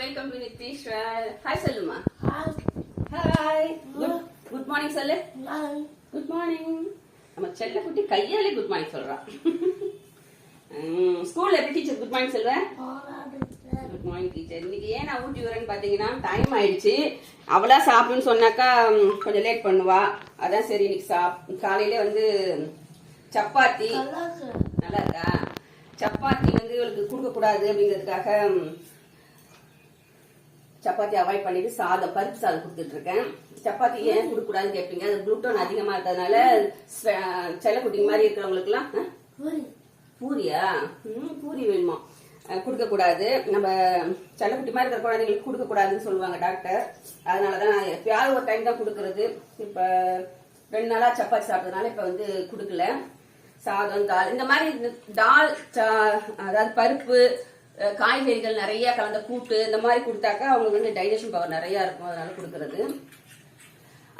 Welcome to Nitheeswar hi சொல்லுமா hi good morning சொல்லு good morning நம்ம செல்ல குட்டி கையாலே குட் மார்னிங் சொல்றா. ஸ்கூல்ல எப்படி டீச்சர் குட் மார்னிங் சொல்லுவேன் குட் மார்னிங் டீச்சர் இன்னைக்கு ஏன் நான் ஊட்டி வரேன்னு பார்த்தீங்கன்னா டைம் ஆயிடுச்சு. அவளா சாப்பிடுன்னு சொன்னாக்கா கொஞ்சம் லேட் பண்ணுவா. அதான் சரி இன்னைக்கு சாப் காலையில வந்து சப்பாத்தி. நல்லா இருக்கா? சப்பாத்தி வந்து இவளுக்கு கொடுக்கக்கூடாது அப்படிங்கிறதுக்காக சப்பாத்தி அவாய்ட் பண்ணிட்டு சாதம் பருப்பு சாதம் கொடுத்துட்டு இருக்கேன். சப்பாத்தி ஏன் கொடுக்கக்கூடாதுன்னு கேட்பீங்க அது குளுட்டோன் அதிகமா இருக்கிறதுனால செல்லக்குட்டிங்க மாதிரி இருக்கிறவங்களுக்குலாம் ஆ? பூரியா? ம் பூரி வேணுமா? அஹ் கொடுக்கக்கூடாது. நம்ம செல்லக்குட்டி மாதிரி இருக்கிற குழந்தைங்களுக்கு கொடுக்கக்கூடாதுன்னு சொல்லுவாங்க டாக்டர் அதனால தான் நான் எப்பயாவது ஒரு டைம் தான் கொடுக்கறது. இப்போ ரெண்டு நாளா சப்பாத்தி சாப்பிட்டதுனால இப்போ வந்து கொடுக்கல. சாதம் தால் இந்த மாதிரி தால் அதாவது பருப்பு காய்கறிகள் நிறைய கலந்த கூட்டு இந்த மாதிரி கொடுத்தாக்கா அவங்களுக்கு வந்து டைஜஷன் பவர் நிறைய இருக்கும் அதனால கொடுக்கறது.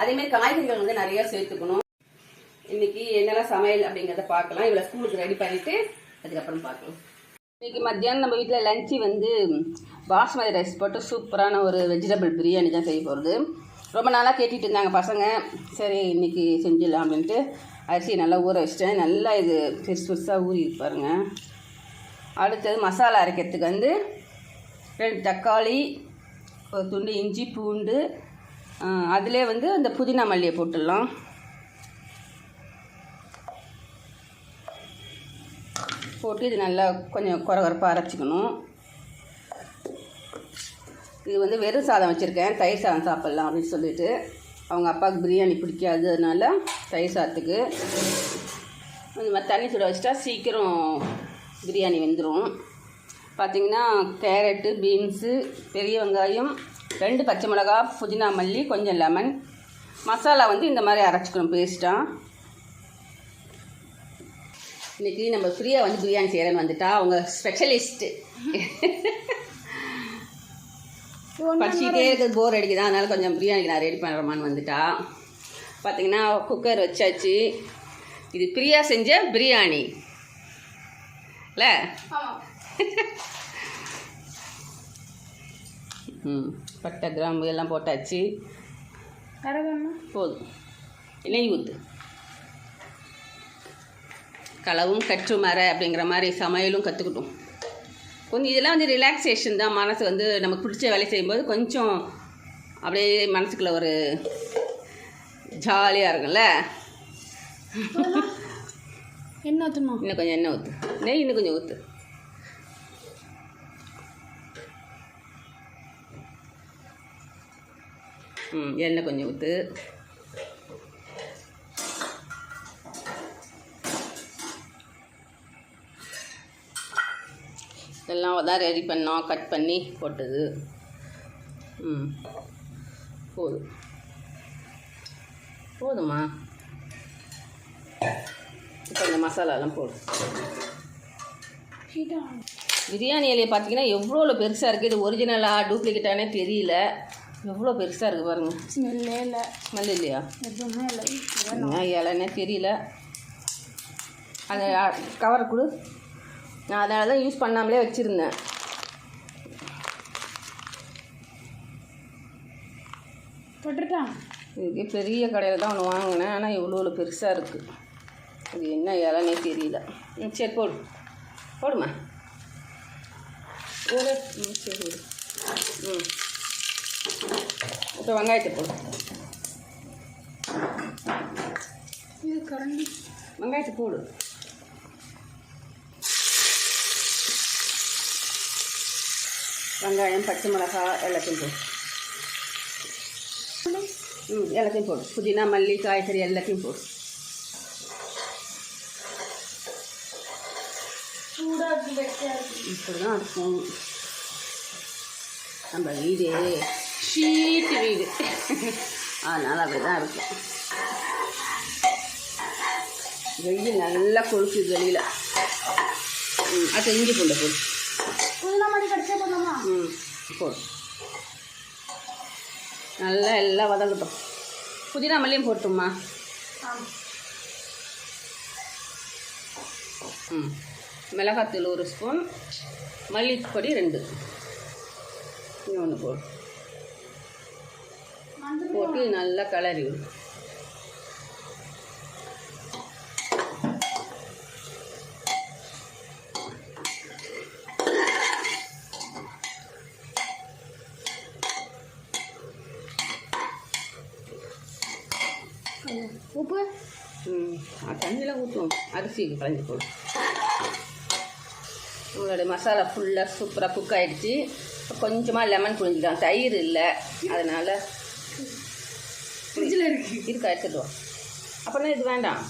அதேமாதிரி காய்கறிகள் வந்து நிறைய சேர்த்துக்கணும். இன்னைக்கு என்னெல்லாம் சமையல் அப்படிங்கறத பார்க்கலாம். இவ்வளோ ஸ்கூலுக்கு ரெடி பண்ணிட்டு அதுக்கப்புறம் பார்க்கலாம். இன்னைக்கு மத்தியானம் நம்ம வீட்டில் லஞ்சு வந்து பாஸ்மதி ரைஸ் போட்டு சூப்பரான ஒரு வெஜிடபிள் பிரியாணி தான் செய்ய போகிறது ரொம்ப நாளாக கேட்டுட்டு இருந்தாங்க பசங்க. சரி இன்னைக்கு செஞ்சிடலாம் அப்படின்ட்டு அரிசி நல்லா ஊற வச்சிட்டேன். நல்லா இது பெருசு பெருசாக ஊறி பாருங்கள் அடுத்தது மசாலா அரைக்கிறதுக்கு வந்து ரெண்டு தக்காளி ஒரு துண்டு இஞ்சி பூண்டு அதிலே வந்து அந்த புதினா மல்லியை போட்டுடலாம். போட்டு இது நல்லா கொஞ்சம் குறகுறப்பாக அரைச்சிக்கணும். இது வந்து வெறும் சாதம் வச்சுருக்கேன். தயிர் சாதம் சாப்பிட்லாம் அப்படின்னு சொல்லிட்டு. அவங்க அப்பாவுக்கு பிரியாணி பிடிக்காது அதனால தயிர் சாதத்துக்கு. இந்த மாதிரி தண்ணி சுட வச்சிட்டா சீக்கிரம் பிரியாணி வெந்துடும் பார்த்திங்கன்னா கேரட்டு பீன்ஸு பெரிய வெங்காயம் ரெண்டு பச்சை மிளகா புதினா மல்லி கொஞ்சம் லெமன். மசாலா வந்து இந்த மாதிரி அரைச்சிக்கணும் பேஸ்ட்டாக இன்னைக்கு நம்ம ஃப்ரீயாக வந்து பிரியாணி செய்கிறேன்னு வந்துட்டா அவங்க ஸ்பெஷலிஸ்ட்டு படிச்சுட்டே இருக்கிறது போர் அடிக்குதா அதனால் கொஞ்சம் பிரியாணிக்கு நான் ரெடி பண்ணுறோமான்னு வந்துட்டா. பார்த்தீங்கன்னா குக்கர் வச்சாச்சு. இது பிரியா செஞ்ச பிரியாணி. இல்லை ம் பட்டை கிராம்பு எல்லாம் போட்டாச்சு. போதும். நெய் ஊற்று களவும் கற்று மர அப்படிங்கிற மாதிரி சமையலும் கற்றுக்கிட்டோம் கொஞ்சம் இதெல்லாம் வந்து ரிலாக்ஸேஷன் தான். மனசு வந்து நமக்கு பிடிச்ச வேலை செய்யும்போது கொஞ்சம் அப்படியே மனசுக்குள்ள ஒரு ஜாலியாக இருக்கும்ல? எண்ணெய் ஊற்றுமா இன்னும் கொஞ்சம் எண்ணெய் ஊற்று நெய் இன்னும் கொஞ்சம் ஊற்று ம் எண்ணெய் கொஞ்சம் ஊற்று இதெல்லாம் தான் ரெடி பண்ணோம் கட் பண்ணி போட்டது. ம் போதும். போதுமா? இப்போ இந்த மசாலாலாம் போடும் பிரியாணி இலையை பார்த்தீங்கன்னா எவ்வளோ பெருசாக இருக்குது இது ஒரிஜினலாக டூப்ளிகேட்டானே தெரியல. எவ்வளோ பெருசாக இருக்குது பாருங்கள் ஸ்மெல்லே இல்லை. ஸ்மெல் இல்லையா? எதுவுமே இல்லை. இலைன்னே தெரியல. அந்த கவரை கொடு. நான் அதனால தான் யூஸ் பண்ணாமலே வச்சுருந்தேன். போட்டுட்டான் இதுக்கு பெரிய கடையில் தான் ஒன்று வாங்கினேன். ஆனால் இவ்வளோ பெருசாக இருக்குது இது என்ன இலனே தெரியல. ம் சரி போடு. போடுமா? போடு. ம் சரி ம். இப்போ வெங்காயத்தை போடு. இது கரண்டி. வெங்காயத்தை போடு. வெங்காயம் பச்சை மிளகாய் எல்லாத்தையும் போடு. ம் எல்லாத்தையும் போடு. புதினா மல்லி காய்கறி எல்லாத்தையும் போடு. சூடாக இப்படி தான் இருக்கும். நம்ம வீடு. ஷீட்டு வீடு. அதனால் அப்படி தான் இருக்கும். வெயில் நல்லா கொழுக்குது வெளியில். அது இஞ்சி பூண்டை போடு. புதினா மாதிரி கடிச்சா பண்ணலாமா ம் போடு. நல்லா எல்லாம் வதங்கட்டும். புதினா மல்லியும் போட்டுமா ம். மிளகாத்தூள் ஒரு ஸ்பூன் மல்லிப்பொடி ரெண்டு. இன்னொன்று போடு. போட்டு நல்லா கலரி உப்பு? ம் தண்ணியில் ஊற்றுவோம் அரிசி கலஞ்சி போடும் உங்களுடைய மசாலா ஃபுல்லாக சூப்பராக குக் ஆகிடுச்சு கொஞ்சமாக லெமன் புழிஞ்சிக்கலாம் தயிர் இல்லை. அதனால் ஃப்ரிட்ஜில் இருக்கு. இருக்கா எடுத்துட்டு வா. அப்புறம் இது வேண்டாம்.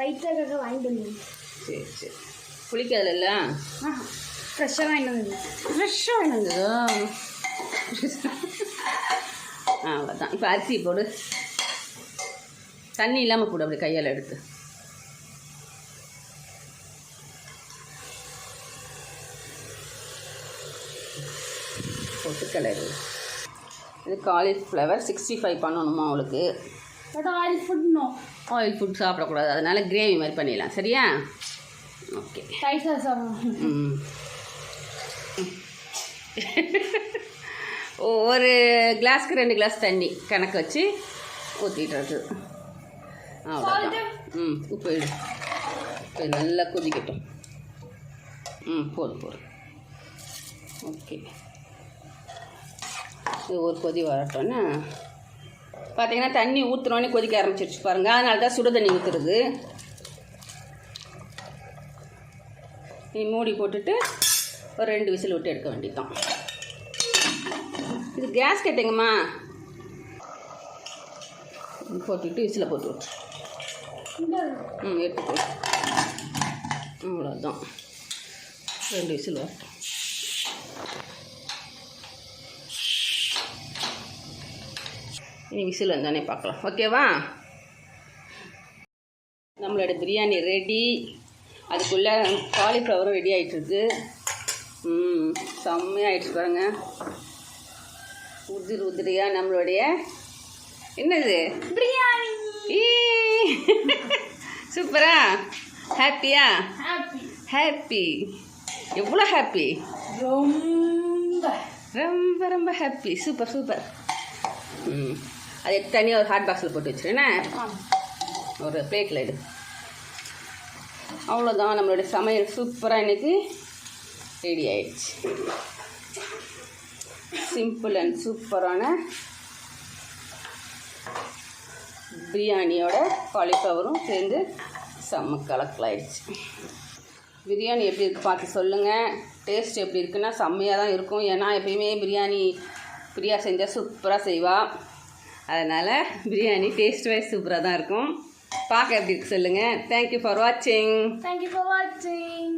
ரைட்டாக வாங்கிட்டு வந்தேன். சரி சரி. புளிக்கிறதுல இல்லை? ஃப்ரெஷ்ஷாக வாங்கிட்டு வந்தேன். ஃப்ரெஷ்ஷாக வேணுங்க ஆ அவ்வளோதான் இப்போ அரிசி போடு. தண்ணி இல்லாமல் போடு அப்படி கையால் எடுத்து. போட்டு கிளறு இது காலிஃப்ளவர் சிக்ஸ்டி ஃபைவ் பண்ணணுமா அவளுக்கு? But oil food no oil food சாப்பிடக்கூடாது. அதனால கிரேவி மாதிரி பண்ணிடலாம். சரியா? ஓகே ரைஸாக சாப்பிடணும். ம். ஒரு கிளாஸ்க்கு ரெண்டு கிளாஸ் தண்ணி கணக்கு வச்சு ஊற்றிட்டுறது அவ்வளோதான் ம் உப்பு இப்போ நல்லா கொதிக்கட்டும். ம் போதும் போதும். ஓகே இது ஒரு கொதி வரட்டோன்னா பார்த்தீங்கன்னா தண்ணி ஊற்றுனோடனே கொதிக்க ஆரம்பிச்சிருச்சு பாருங்கள் அதனால தான் சுடு தண்ணி ஊற்றுறது நீ மூடி போட்டுட்டு ஒரு ரெண்டு விசில் விட்டு எடுக்க வேண்டியதுதான். இது கேஸ் கேட்டிங்கம்மா போட்டுட்டு விசில் போட்டு விட்டு ம் எடுத்து போட்டு அவ்வளோதான் ரெண்டு விசில் வரட்டும். இனி விசில் வந்தானே பார்க்கலாம் ஓகேவா நம்மளோட பிரியாணி ரெடி அதுக்குள்ளே காலிஃப்ளவரும் ரெடி ஆகிட்டுருக்கு ம் செம்மையாகிடுச்சு பாருங்க. உதிரி உதிரியாக நம்மளுடைய என்னது? பிரியாணி. ஈ. சூப்பரா? ஹாப்பியா ஹாப்பி ஹாப்பி எவ்வளோ ஹாப்பி ரொம்ப. ரொம்ப ரொம்ப ஹாப்பி சூப்பர் சூப்பர். ம். அது தனியாக ஒரு ஹாட் பாக்ஸில் போட்டு வச்சுருண்ணே ஒரு பிளேட்டில் எடு. அவ்வளோதான் நம்மளுடைய சமையல் சூப்பராக இன்னைக்கு ரெடி ஆயிடுச்சு. சிம்பிள் அண்ட் சூப்பரான பிரியாணியோட காலிஃப்ளவரும் சேர்ந்து செம்ம கலக்கலாயிடுச்சு. பிரியாணி எப்படி இருக்குது பார்த்து சொல்லுங்கள் டேஸ்ட் எப்படி இருக்குன்னா செம்மையாக தான் இருக்கும். ஏன்னா எப்பயுமே பிரியாணி பிரியா செஞ்சால் சூப்பராக செய்வாள் அதனால் பிரியாணி டேஸ்ட் வைஸ் சூப்பராக தான் இருக்கும். பார்க்க எப்படி இருக்கு சொல்லுங்கள் தேங்க்யூ ஃபார் வாட்சிங் தேங்க்யூ ஃபார் வாட்சிங்